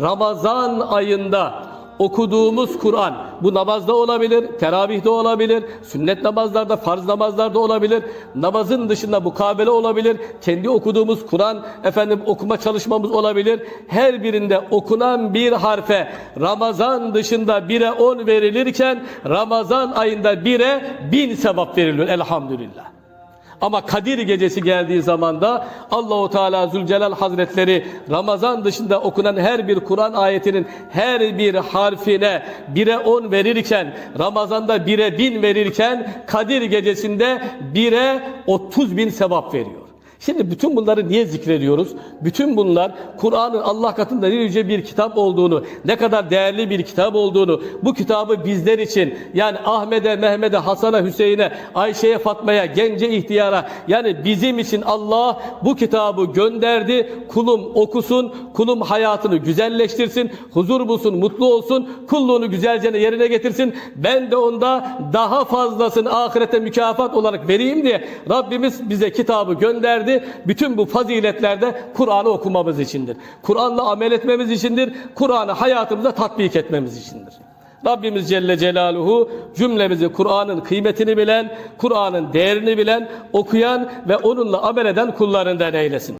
Ramazan ayında okuduğumuz Kur'an bu namazda olabilir, teravihde olabilir, sünnet namazlarda, farz namazlarda olabilir, namazın dışında mukabele olabilir, kendi okuduğumuz Kur'an efendim okuma çalışmamız olabilir. Her birinde okunan bir harfe Ramazan dışında bire 10 verilirken Ramazan ayında bire bin sevap veriliyor elhamdülillah. Ama Kadir gecesi geldiği zaman da Allahu Teala Zülcelal Hazretleri Ramazan dışında okunan her bir Kur'an ayetinin her bir harfine bire on verirken Ramazan'da bire bin verirken Kadir gecesinde bire otuz bin sevap veriyor. Şimdi bütün bunları niye zikrediyoruz? Bütün bunlar Kur'an'ın Allah katında ne yüce bir kitap olduğunu, ne kadar değerli bir kitap olduğunu, bu kitabı bizler için yani Ahmet'e, Mehmet'e, Hasan'a, Hüseyin'e, Ayşe'ye, Fatma'ya, gence, ihtiyara yani bizim için Allah bu kitabı gönderdi. Kulum okusun, kulum hayatını güzelleştirsin, huzur bulsun, mutlu olsun, kulluğunu güzelce yerine getirsin. Ben de onda daha fazlasını ahirete mükafat olarak vereyim diye Rabbimiz bize kitabı gönderdi. Bütün bu faziletlerde Kur'an'ı okumamız içindir. Kur'an'la amel etmemiz içindir. Kur'an'ı hayatımıza tatbik etmemiz içindir. Rabbimiz Celle Celaluhu cümlemizi Kur'an'ın kıymetini bilen, Kur'an'ın değerini bilen, okuyan ve onunla amel eden kullarından eylesin.